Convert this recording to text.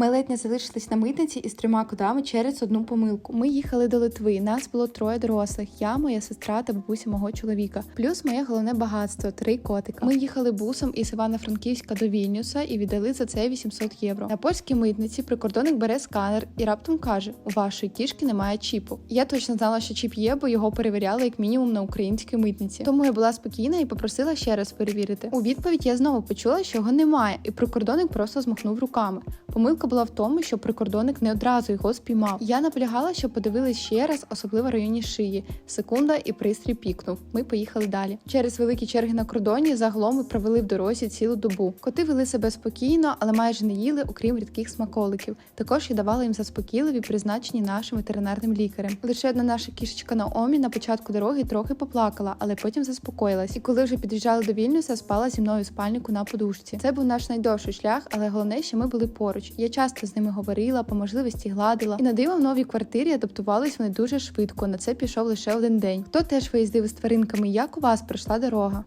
Ми ледь не залишились на митниці із трьома котами через одну помилку. Ми їхали до Литви. Нас було троє дорослих: я, моя сестра та бабуся мого чоловіка. Плюс моє головне багатство три котика. Ми їхали бусом із Івано-Франківська до Вільнюса і віддали за це 800 євро. На польській митниці прикордонник бере сканер і раптом каже: у вашої кішки немає чіпу. Я точно знала, що чіп є, бо його перевіряли як мінімум на українській митниці. Тому я була спокійна і попросила ще раз перевірити. У відповідь я знову почула, що його немає, і прикордонник просто змахнув руками. Помилка була в тому, що прикордонник не одразу його спіймав. Я наполягала, що подивились ще раз, особливо в районі шиї. Секунда і пристрій пікнув. Ми поїхали далі. Через великі черги на кордоні загалом ми провели в дорозі цілу добу. Коти вели себе спокійно, але майже не їли, окрім рідких смаколиків. Також я давала їм заспокійливі, призначені нашим ветеринарним лікарем. Лише одна наша кішечка Наомі на початку дороги трохи поплакала, але потім заспокоїлась. І коли вже під'їжджали до Вільнюса, спала зі мною в спальнику на подушці. Це був наш найдовший шлях, але головне, що ми були поруч. Я часто з ними говорила, по можливості гладила. І на диво в новій квартирі адаптувались вони дуже швидко. На це пішов лише один день. Хто теж виїздив із тваринками? Як у вас пройшла дорога?